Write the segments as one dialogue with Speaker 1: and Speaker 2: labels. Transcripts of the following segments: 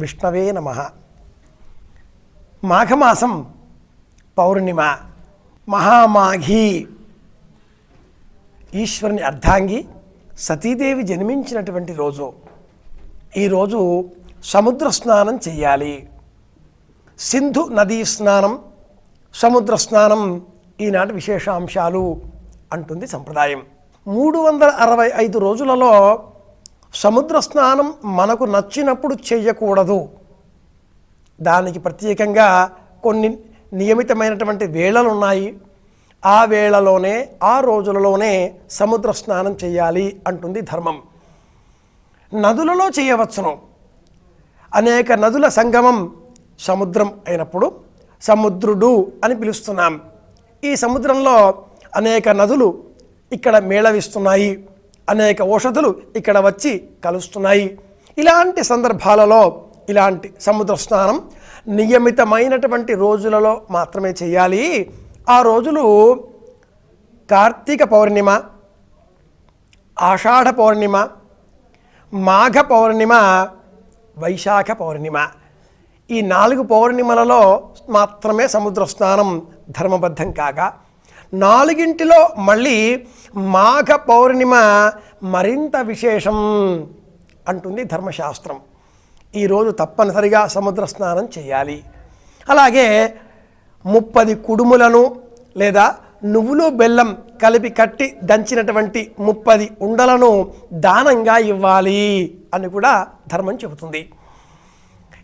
Speaker 1: విష్ణవే నమ. మాఘమాసం పౌర్ణిమ మహామాఘి ఈశ్వరుని అర్ధాంగి సతీదేవి జన్మించినటువంటి రోజు. ఈరోజు సముద్ర స్నానం చేయాలి. సింధు నదీ స్నానం సముద్ర స్నానం ఈనాటి విశేషాంశాలు అంటుంది సంప్రదాయం. మూడు వందల అరవై ఐదు రోజులలో సముద్ర స్నానం మనకు నచ్చినప్పుడు చేయకూడదు దానికి ప్రత్యేకంగా కొన్ని నియమితమైనటువంటి వేళలు ఉన్నాయి ఆ వేళలోనే ఆ రోజులలోనే సముద్ర స్నానం చేయాలి అంటుంది ధర్మం. నదులలో చేయవచ్చును అనేక నదుల సంగమం సముద్రం అయినప్పుడు సముద్రుడు అని పిలుస్తున్నాం. ఈ సముద్రంలో అనేక నదులు ఇక్కడ మేళవిస్తున్నాయి. అనేక ఔషధులు ఇక్కడ వచ్చి కలుస్తున్నాయి. ఇలాంటి సందర్భాలలో ఇలాంటి సముద్ర స్నానం నియమితమైనటువంటి రోజులలో మాత్రమే చేయాలి. ఆ రోజులు కార్తీక పౌర్ణిమ ఆషాఢ పౌర్ణిమ మాఘ పౌర్ణిమ వైశాఖ పౌర్ణిమ. ఈ నాలుగు పౌర్ణిమలలో మాత్రమే సముద్ర స్నానం ధర్మబద్ధం కాగా నాలుగింటిలో మళ్ళీ మాఘ పౌర్ణిమ మరింత విశేషం అంటుంది ధర్మశాస్త్రం. ఈరోజు తప్పనిసరిగా సముద్ర స్నానం చేయాలి. అలాగే ముప్పది కుడుములను లేదా నువ్వులు బెల్లం కలిపి కట్టి దంచినటువంటి ముప్పది ఉండలను దానంగా ఇవ్వాలి అని కూడా ధర్మం చెబుతుంది.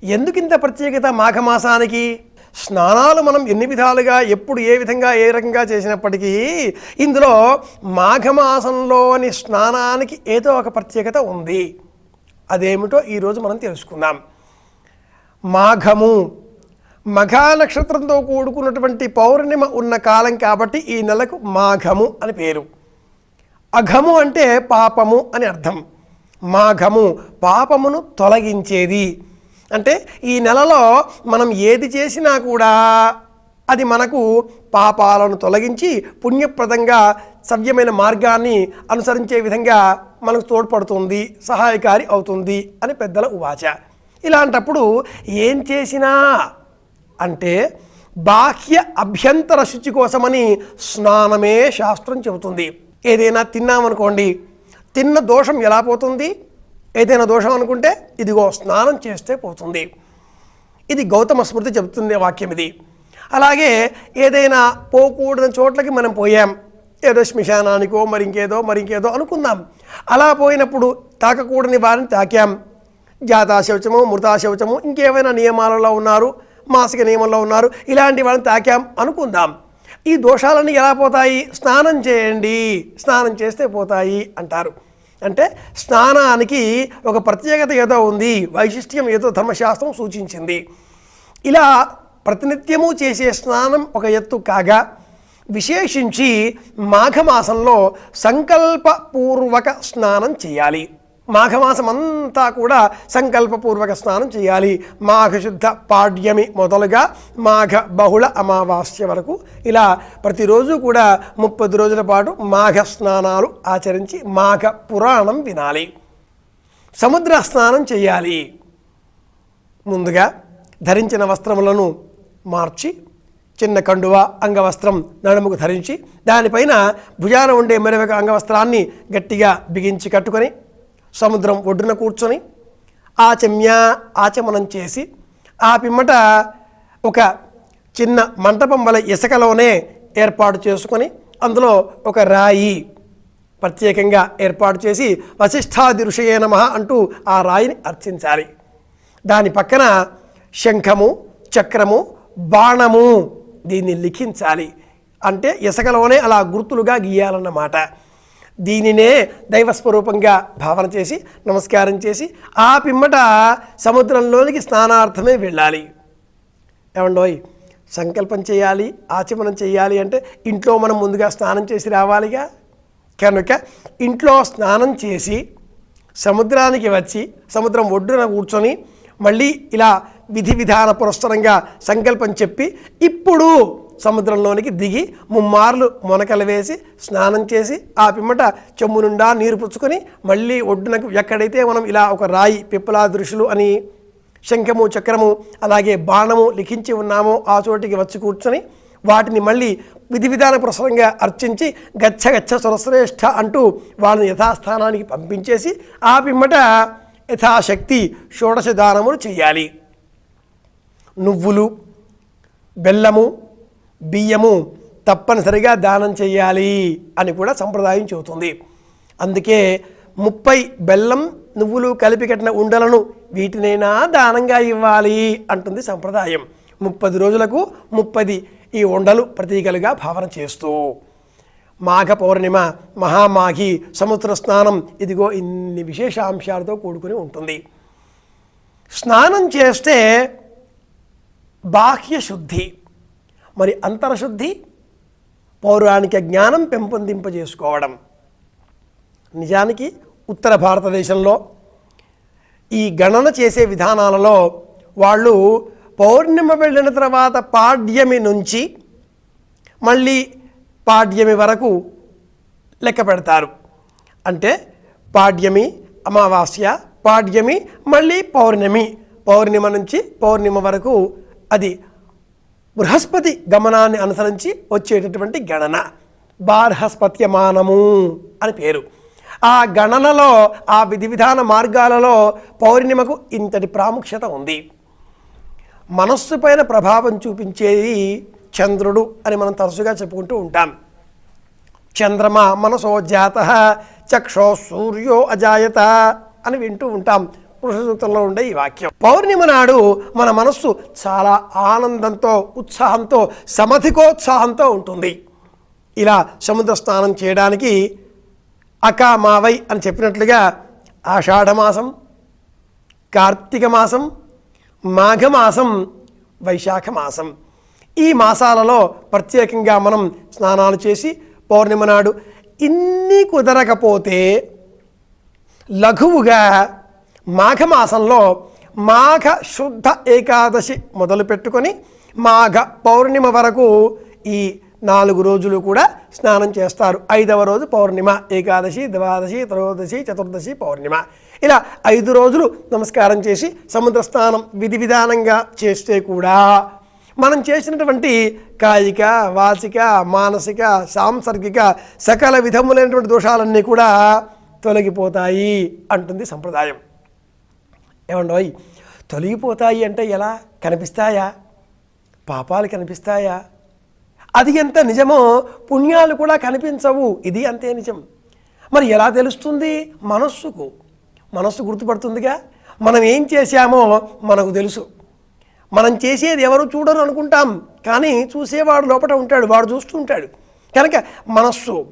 Speaker 1: ఎందుకింత ప్రత్యేకత మాఘమాసానికి? స్నానాలు మనం ఎన్ని విధాలుగా ఎప్పుడు ఏ విధంగా ఏ రకంగా చేసినప్పటికీ ఇందులో మాఘమాసంలోని స్నానానికి ఏదో ఒక ప్రత్యేకత ఉంది. అదేమిటో ఈరోజు మనం తెలుసుకుందాం. మాఘము మఘా నక్షత్రంతో కూడుకున్నటువంటి పౌర్ణిమ ఉన్న కాలం కాబట్టి ఈ నెలకు మాఘము అని పేరు. అఘము అంటే పాపము అని అర్థం. మాఘము పాపమును తొలగించేది. అంటే ఈ నెలలో మనం ఏది చేసినా కూడా అది మనకు పాపాలను తొలగించి పుణ్యప్రదంగా సవ్యమైన మార్గాన్ని అనుసరించే విధంగా మనకు తోడ్పడుతుంది సహాయకారి అవుతుంది అని పెద్దల ఉవాచ. ఇలాంటప్పుడు ఏం చేసినా అంటే బాహ్య అభ్యంతర శుచి కోసమని స్నానమే శాస్త్రం చెబుతుంది. ఏదైనా తిన్నామనుకోండి తిన్న దోషం ఎలా పోతుంది? ఏదైనా దోషం అనుకుంటే ఇదిగో స్నానం చేస్తే పోతుంది. ఇది గౌతమ స్మృతి చెబుతుంది వాక్యం ఇది. అలాగే ఏదైనా పోకూడని చోట్లకి మనం పోయాం. ఏదో శ్మశానానికో మరి ఇంకేదో మరి ఇంకేదో అనుకుందాం. అలా పోయినప్పుడు తాకకూడని వారిని తాకాం. జాతాశౌచము మృతాశౌచము మృతా ఇంకేమైనా నియమాలలో ఉన్నారు మాసిక నియమంలో ఉన్నారు ఇలాంటి వాళ్ళని తాకాం అనుకుందాం. ఈ దోషాలన్నీ ఎలా పోతాయి? స్నానం చేయండి. స్నానం చేస్తే పోతాయి అంటారు. అంటే స్నానానికి ఒక ప్రత్యేకత ఏదో ఉంది వైశిష్ట్యం ఏదో ధర్మశాస్త్రం సూచించింది. ఇలా ప్రతినిత్యము చేసే స్నానం ఒక ఎత్తు కాగా విశేషించి మాఘమాసంలో సంకల్పపూర్వక స్నానం చేయాలి. మాఘమాసం అంతా కూడా సంకల్పపూర్వక స్నానం చేయాలి. మాఘశుద్ధ పాడ్యమి మొదలుగా మాఘ బహుళ అమావాస్య వరకు ఇలా ప్రతిరోజు కూడా ముప్పది రోజుల పాటు మాఘ స్నానాలు ఆచరించి మాఘ పురాణం వినాలి. సముద్ర స్నానం చేయాలి. ముందుగా ధరించిన వస్త్రములను మార్చి చిన్న కండువ అంగవస్త్రం నడుముకు ధరించి దానిపైన భుజాన ఉండే మరొక అంగవస్త్రాన్ని గట్టిగా బిగించి కట్టుకొని సముద్రం ఒడ్డున కూర్చొని ఆచమ్య ఆచమనం చేసి ఆ పిమ్మట ఒక చిన్న మంటపం వల ఇసుకలోనే ఏర్పాటు చేసుకొని అందులో ఒక రాయి ప్రత్యేకంగా ఏర్పాటు చేసి వశిష్ఠాది ఋషయే నమ అంటూ ఆ రాయిని అర్చించాలి. దాని పక్కన శంఖము చక్రము బాణము దీన్ని లిఖించాలి. అంటే ఇసుకలోనే అలా గుర్తులుగా గీయాలన్నమాట. దీనినే దైవస్వరూపంగా భావన చేసి నమస్కారం చేసి ఆ పిమ్మట సముద్రంలోనికి స్నానార్థమే వెళ్ళాలి. ఏమండోయ్ సంకల్పం చేయాలి ఆచమనం చేయాలి అంటే ఇంట్లో మనం ముందుగా స్నానం చేసి రావాలిగా? కనుక ఇంట్లో స్నానం చేసి సముద్రానికి వచ్చి సముద్రం ఒడ్డున కూర్చొని మళ్ళీ ఇలా విధి విధాన పురస్సరంగా సంకల్పం చెప్పి ఇప్పుడు సముద్రంలోనికి దిగి ముమ్మార్లు మొనకలు వేసి స్నానం చేసి ఆ పిమ్మట చెమ్ము నిండా నీరు పుచ్చుకొని మళ్ళీ ఒడ్డునకు ఎక్కడైతే మనం ఇలా ఒక రాయి పిప్పలా దృశ్యులు అని శంఖము చక్రము అలాగే బాణము లిఖించి ఉన్నామో ఆ చోటికి వచ్చి కూర్చొని వాటిని మళ్ళీ విధి విధాన ప్రసరంగా అర్చించి గచ్చ గచ్చ సురశ్రేష్ఠ అంటూ వాళ్ళని యథాస్థానానికి పంపించేసి ఆ పిమ్మట యథాశక్తి షోడశ దానములు చేయాలి నువ్వులు బెల్లము బియ్యము తప్పనిసరిగా దానం చేయాలి అని కూడా సంప్రదాయం చెబుతుంది. అందుకే ముప్పై బెల్లం నువ్వులు కలిపి కట్టిన ఉండలను వీటినైనా దానంగా ఇవ్వాలి అంటుంది సంప్రదాయం. ముప్పది రోజులకు ముప్పది ఈ ఉండలు ప్రతీకలుగా భావన చేస్తూ. మాఘ పౌర్ణిమ మహామాఘి సముద్ర స్నానం ఇదిగో ఇన్ని విశేషాంశాలతో కూడుకుని ఉంటుంది. స్నానం చేస్తే బాహ్య శుద్ధి మరి అంతరశుద్ధి పౌరాణిక జ్ఞానం పెంపొందింపజేసుకోవడం. నిజానికి ఉత్తర భారతదేశంలో ఈ గణన చేసే విధానాలలో వాళ్ళు పౌర్ణిమ వెళ్ళిన తర్వాత పాడ్యమి నుంచి మళ్ళీ పాడ్యమి వరకు లెక్క పెడతారు. అంటే పాడ్యమి అమావాస్య పాడ్యమి మళ్ళీ పౌర్ణమి. పౌర్ణిమ నుంచి పౌర్ణిమ వరకు అది బృహస్పతి గమనాన్ని అనుసరించి వచ్చేటటువంటి గణన. బార్హస్పత్యమానము అని పేరు. ఆ గణనలో ఆ విధి విధాన మార్గాలలో పౌర్ణిమకు ఇంతటి ప్రాముఖ్యత ఉంది. మనస్సు పైన ప్రభావం చూపించేది చంద్రుడు అని మనం తరచుగా చెప్పుకుంటూ ఉంటాం. చంద్రమ మనసో జాత చక్షో సూర్యో అజాయత అని వింటూ ఉంటాం. పురుష సూక్తంలో ఉండే ఈ వాక్యం. పౌర్ణిమ నాడు మన మనస్సు చాలా ఆనందంతో ఉత్సాహంతో సమధికోత్సాహంతో ఉంటుంది. ఇలా సముద్ర స్నానం చేయడానికి అకామావై అని చెప్పినట్లుగా ఆషాఢమాసం కార్తీక మాసం మాఘమాసం వైశాఖ మాసం. ఈ మాసాలలో ప్రత్యేకంగా మనం స్నానాలు చేసి పౌర్ణిమ నాడు ఇన్ని కుదరకపోతే లఘువుగా మాఘమాసంలో మాఘ శుద్ధ ఏకాదశి మొదలు పెట్టుకొని మాఘ పౌర్ణిమ వరకు ఈ నాలుగు రోజులు కూడా స్నానం చేస్తారు. ఐదవ రోజు పౌర్ణిమ ఏకాదశి ద్వాదశి త్రయోదశి చతుర్దశి పౌర్ణిమ. ఇలా ఐదు రోజులు నమస్కారం చేసి సముద్ర స్నానం విధి విధానంగా చేస్తే కూడా మనం చేసినటువంటి కాయిక వాచిక మానసిక సాంసర్గిక సకల విధములైనటువంటి దోషాలన్నీ కూడా తొలగిపోతాయి అంటుంది సంప్రదాయం. ఏమండోయ్ తొలగిపోతాయి అంటే ఎలా? కనిపిస్తాయా? పాపాలు కనిపిస్తాయా? అది ఎంత నిజమో పుణ్యాలు కూడా కనిపించవు. ఇది అంతే నిజం. మరి ఎలా తెలుస్తుంది? మనస్సుకు. మనస్సు గుర్తుపడుతుందిగా? మనం ఏం చేశామో మనకు తెలుసు. మనం చేసేది ఎవరు చూడరు అనుకుంటాం కానీ చూసేవాడు లోపల ఉంటాడు వాడు చూస్తూ ఉంటాడు. కనుక మనస్సు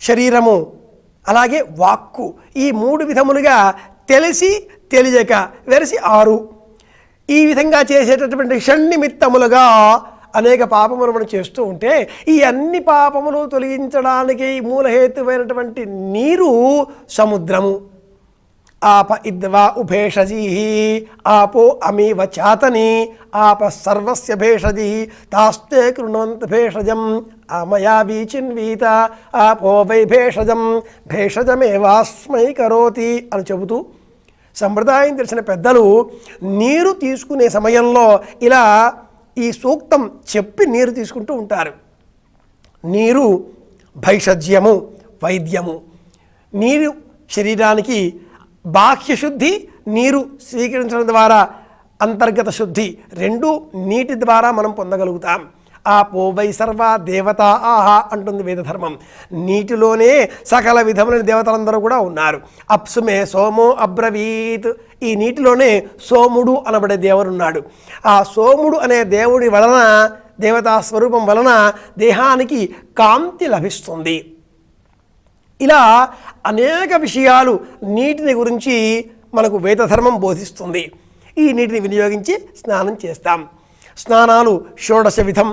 Speaker 1: శరీరము అలాగే వాక్కు ఈ మూడు విధములుగా తెలిసి తెలియక వెరసి ఆరు. ఈ విధంగా చేసేటటువంటి షణ్నిమిత్తములుగా అనేక పాపములు మనం చేస్తూ ఉంటే ఈ అన్ని పాపములు తొలగించడానికి మూలహేతువైనటువంటి నీరు సముద్రము. ఆప ఇద్వా ఉభేషజీ ఆపో అమీవ చాతని ఆప సర్వస్య భేషజీ తాస్తే కృణవంత భేషజం అమయా వీచిన్వీత ఆపో వై భేషజం భేషజమేవాస్మై కరోతి అని చెబుతూ సంప్రదాయం తెలిసిన పెద్దలు నీరు తీసుకునే సమయంలో ఇలా ఈ సూక్తం చెప్పి నీరు తీసుకుంటూ ఉంటారు. నీరు భైషజ్యము వైద్యము. నీరు శరీరానికి బాహ్య శుద్ధి నీరు స్వీకరించడం ద్వారా అంతర్గత శుద్ధి రెండు నీటి ద్వారా మనం పొందగలుగుతాం. ఆ పోవై సర్వ దేవత ఆహా అంటుంది వేదధర్మం. నీటిలోనే సకల విధములైన దేవతలందరూ కూడా ఉన్నారు. అప్సుమే సోమో అబ్రవీత్. ఈ నీటిలోనే సోముడు అనబడే దేవుడు ఉన్నాడు. ఆ సోముడు అనే దేవుడి వలన దేవతా స్వరూపం వలన దేహానికి కాంతి లభిస్తుంది. ఇలా అనేక విషయాలు నీటిని గురించి మనకు వేదధర్మం బోధిస్తుంది. ఈ నీటిని వినియోగించి స్నానం చేస్తాం. స్నానాలు షోడశ విధం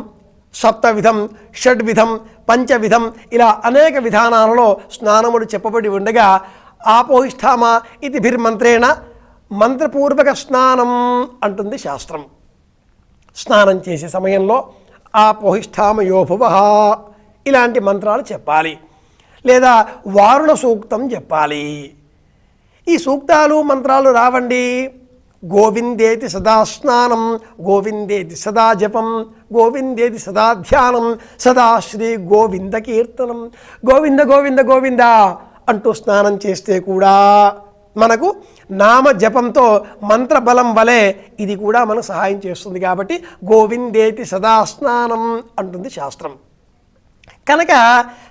Speaker 1: సప్తవిధం షడ్విధం పంచవిధం ఇలా అనేక విధానాలలో స్నానములు చెప్పబడి ఉండగా ఆపోహిష్టామ ఇది భిర్మంత్రేణ మంత్రపూర్వక స్నానం అంటుంది శాస్త్రం. స్నానం చేసే సమయంలో ఆపోహిష్టామయోభువ ఇలాంటి మంత్రాలు చెప్పాలి. లేదా వారుణ సూక్తం చెప్పాలి. ఈ సూక్తాలు మంత్రాలు రావండి. గోవిందేతి సదా స్నానం గోవిందేతి సదా జపం గోవిందేతి సదా ధ్యానం సదా శ్రీ గోవింద కీర్తనం. గోవింద గోవింద గోవింద అంటూ స్నానం చేస్తే కూడా మనకు నామ జపంతో మంత్రబలం వలె ఇది కూడా మనకు సహాయం చేస్తుంది కాబట్టి గోవిందేతి సదా స్నానం అంటుంది శాస్త్రం. కనుక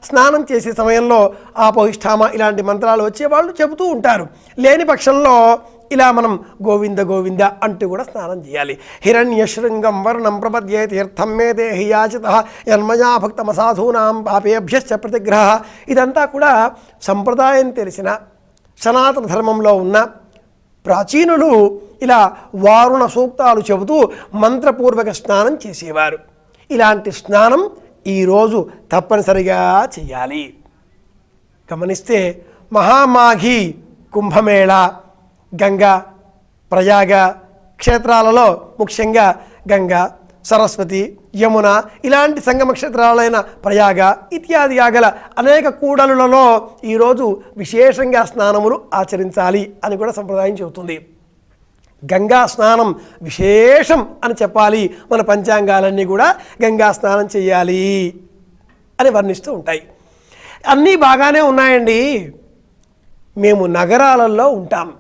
Speaker 1: స్నానం చేసే సమయంలో ఆపోహిష్ఠామ ఇలాంటి మంత్రాలు వచ్చేవాళ్ళు చెబుతూ ఉంటారు. లేని పక్షంలో ఇలా మనం గోవింద గోవింద అంటూ కూడా స్నానం చేయాలి. హిరణ్యశృంగం వర్ణం ప్రపద్యే తీర్థం మే దేహి యాచిత యన్మయా భక్తమసాధూనాం పాపేభ్యశ్చ ప్రతిగ్రహ. ఇదంతా కూడా సంప్రదాయం తెలిసిన సనాతన ధర్మంలో ఉన్న ప్రాచీనులు ఇలా వారుణ సూక్తాలు చెబుతూ మంత్రపూర్వక స్నానం చేసేవారు. ఇలాంటి స్నానం ఈరోజు తప్పనిసరిగా చేయాలి గమనిస్తే మహామాఘి కుంభమేళ గంగా ప్రయాగ క్షేత్రాలలో ముఖ్యంగా గంగా సరస్వతి యమున ఇలాంటి సంగమ క్షేత్రాలైన ప్రయాగ ఇత్యాది గల అనేక కూడలులలో ఈరోజు విశేషంగా స్నానములు ఆచరించాలి అని కూడా సంప్రదాయం చెబుతుంది. గంగా స్నానం విశేషం అని చెప్పాలి. మన పంచాంగాలన్నీ కూడా గంగా స్నానం చేయాలి అని వర్ణిస్తూ ఉంటాయి. అన్నీ బాగానే ఉన్నాయండి. మేము నగరాలలో ఉంటాం.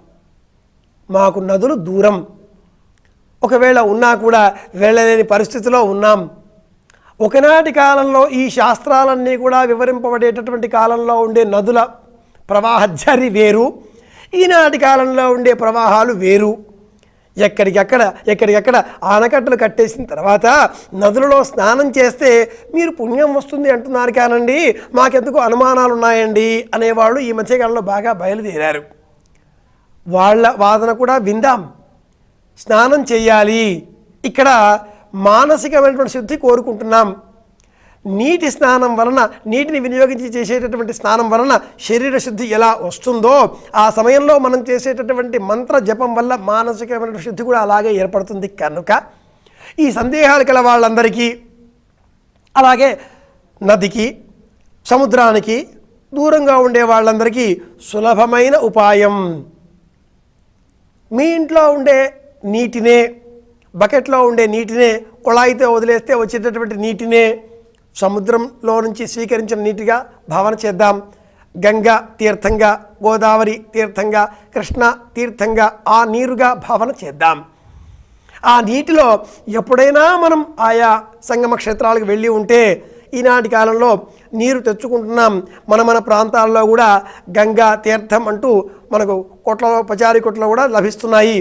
Speaker 1: మాకు నదులు దూరం. ఒకవేళ ఉన్నా కూడా వెళ్ళలేని పరిస్థితిలో ఉన్నాం. ఒకనాటి కాలంలో ఈ శాస్త్రాలన్నీ కూడా వివరింపబడేటటువంటి కాలంలో ఉండే నదుల ప్రవాహ జరి వేరు. ఈనాటి కాలంలో ఉండే ప్రవాహాలు వేరు. ఎక్కడికక్కడ ఎక్కడికక్కడ ఆనకట్టలు కట్టేసిన తర్వాత నదులలో స్నానం చేస్తే మీరు పుణ్యం వస్తుంది అంటున్నారు కానండి. మాకెందుకు అనుమానాలు ఉన్నాయండి అనేవాళ్ళు ఈ మధ్యకాలంలో బాగా బయలుదేరారు. వాళ్ళ వాదన కూడా విందాం. స్నానం చేయాలి. ఇక్కడ మానసికమైనటువంటి శుద్ధి కోరుకుంటున్నాం. నీటి స్నానం వలన నీటిని వినియోగించి చేసేటటువంటి స్నానం వలన శరీర శుద్ధి ఎలా వస్తుందో ఆ సమయంలో మనం చేసేటటువంటి మంత్ర జపం వల్ల మానసికమైన శుద్ధి కూడా అలాగే ఏర్పడుతుంది. కనుక ఈ సందేహాలు కల వాళ్ళందరికీ అలాగే నదికి సముద్రానికి దూరంగా ఉండే వాళ్ళందరికీ సులభమైన ఉపాయం. మీ ఇంట్లో ఉండే నీటినే బకెట్లో ఉండే నీటినే కుళాయితో వదిలేస్తే వచ్చేటటువంటి నీటినే సముద్రంలో నుంచి స్వీకరించిన నీటిగా భావన చేద్దాం. గంగా తీర్థంగా గోదావరి తీర్థంగా కృష్ణ తీర్థంగా ఆ నీరుగా భావన చేద్దాం. ఆ నీటిలో ఎప్పుడైనా మనం ఆయా సంగమ క్షేత్రాలకు వెళ్ళి ఉంటే ఈనాటి కాలంలో నీరు తెచ్చుకుంటున్నాం. మన మన ప్రాంతాల్లో కూడా గంగా తీర్థం అంటూ మనకు కొట్లలో పచారీ కొట్లలో కూడా లభిస్తున్నాయి.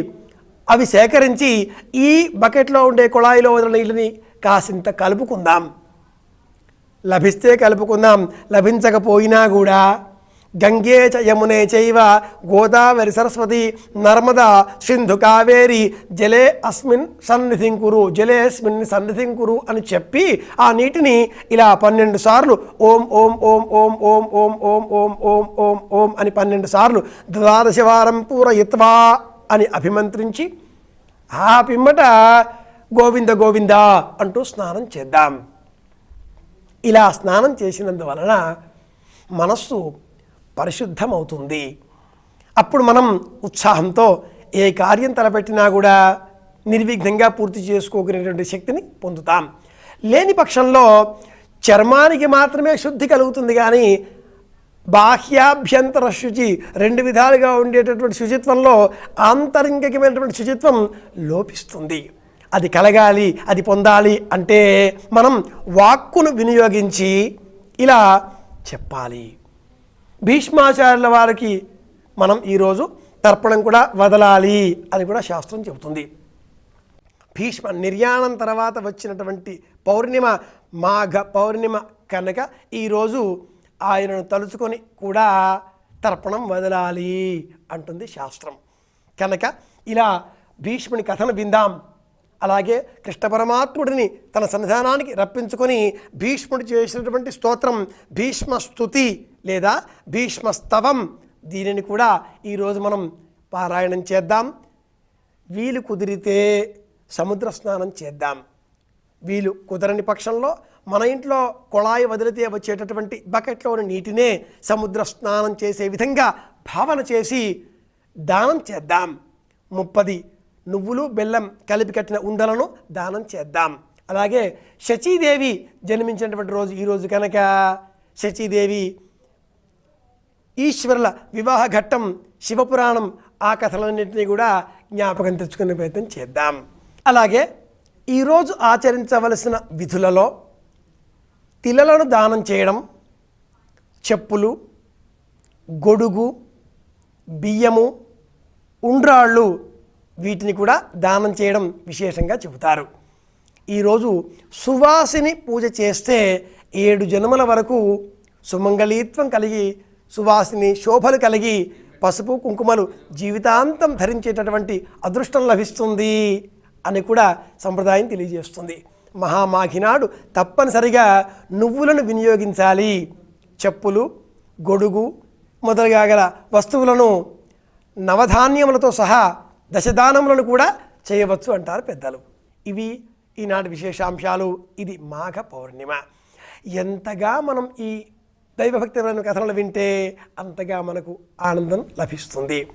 Speaker 1: అవి సేకరించి ఈ బకెట్లో ఉండే కుళాయిలో వదిలిన నీళ్ళని కాసింత కలుపుకుందాం. లభిస్తే కలుపుకుందాం లభించకపోయినా కూడా గంగే చ యమునే చైవ గోదావరి సరస్వతి నర్మద సింధు కావేరి జలే అస్మిన్ సన్నిధిం కురు జలే అస్మిన్ సన్నిధిం కురు అని చెప్పి ఆ నీటిని ఇలా పన్నెండు సార్లు ఓం ఓం ఓం ఓం ఓం ఓం ఓం ఓం ఓం ఓం ఓం అని పన్నెండు సార్లు ద్వాదశవారం పూరయిత్వా అని అభిమంత్రించి ఆ పిమ్మట గోవింద గోవింద అంటూ స్నానం చేద్దాం ఇలా స్నానం చేసినందువలన మనస్సు పరిశుద్ధమవుతుంది. అప్పుడు మనం ఉత్సాహంతో ఏ కార్యం తలపెట్టినా కూడా నిర్విఘ్నంగా పూర్తి చేసుకోగలిగినటువంటి శక్తిని పొందుతాం. లేని పక్షంలో చర్మానికి మాత్రమే శుద్ధి కలుగుతుంది కానీ బాహ్యాభ్యంతర శుచి రెండు విధాలుగా ఉండేటటువంటి శుచిత్వంలో ఆంతరింగికమైనటువంటి శుచిత్వం లోపిస్తుంది. అది కలగాలి అది పొందాలి అంటే మనం వాక్కును వినియోగించి ఇలా చెప్పాలి. భీష్మాచార్యుల వారికి మనం ఈరోజు తర్పణం కూడా వదలాలి అని కూడా శాస్త్రం చెబుతుంది. భీష్మ నిర్యాణం తర్వాత వచ్చినటువంటి పౌర్ణిమ మాఘ పౌర్ణిమ కనుక ఈరోజు ఆయనను తలుచుకొని కూడా తర్పణం వదలాలి అంటుంది శాస్త్రం. కనుక ఇలా భీష్ముని కథను విందాం. అలాగే కృష్ణ పరమాత్ముడిని తన సన్నిధానానికి రప్పించుకొని భీష్ముడు చేసినటువంటి స్తోత్రం భీష్మస్తుతి లేదా భీష్మస్తవం. దీనిని కూడా ఈరోజు మనం పారాయణం చేద్దాం. వీలు కుదిరితే సముద్ర స్నానం చేద్దాం. వీలు కుదరని పక్షంలో మన ఇంట్లో కుళాయి వదిలితే వచ్చేటటువంటి బకెట్లోని నీటినే సముద్ర స్నానం చేసే విధంగా భావన చేసి దానం చేద్దాం. ముప్పది నువ్వులు బెల్లం కలిపి కట్టిన ఉండలను దానం చేద్దాం. అలాగే శచీదేవి జన్మించినటువంటి రోజు ఈరోజు కనుక శచీదేవి ఈశ్వరుల వివాహ ఘట్టం శివపురాణం ఆ కథలన్నింటినీ కూడా జ్ఞాపకం తెచ్చుకునే ప్రయత్నం చేద్దాం. అలాగే ఈరోజు ఆచరించవలసిన విధులలో తిలలను దానం చేయడం చెప్పులు గొడుగు బియ్యము ఉండ్రాళ్ళు వీటిని కూడా దానం చేయడం విశేషంగా చెబుతారు. ఈరోజు సువాసిని పూజ చేస్తే ఏడు జన్మల వరకు సుమంగళీత్వం కలిగి సువాసిని శోభలు కలిగి పసుపు కుంకుమలు జీవితాంతం ధరించేటటువంటి అదృష్టం లభిస్తుంది అని కూడా సంప్రదాయం తెలియజేస్తుంది. మహామాఘినాడు తప్పనిసరిగా నువ్వులను వినియోగించాలి. చెప్పులు గొడుగు మొదలుగా గల వస్తువులను నవధాన్యములతో సహా దశదానములను కూడా చేయవచ్చు అంటారు పెద్దలు. ఇవి ఈనాటి విశేషాంశాలు. ఇది మాఘ పౌర్ణిమ. ఎంతగా మనం ఈ దైవభక్తిమైన కథలను వింటే అంతగా మనకు ఆనందం లభిస్తుంది.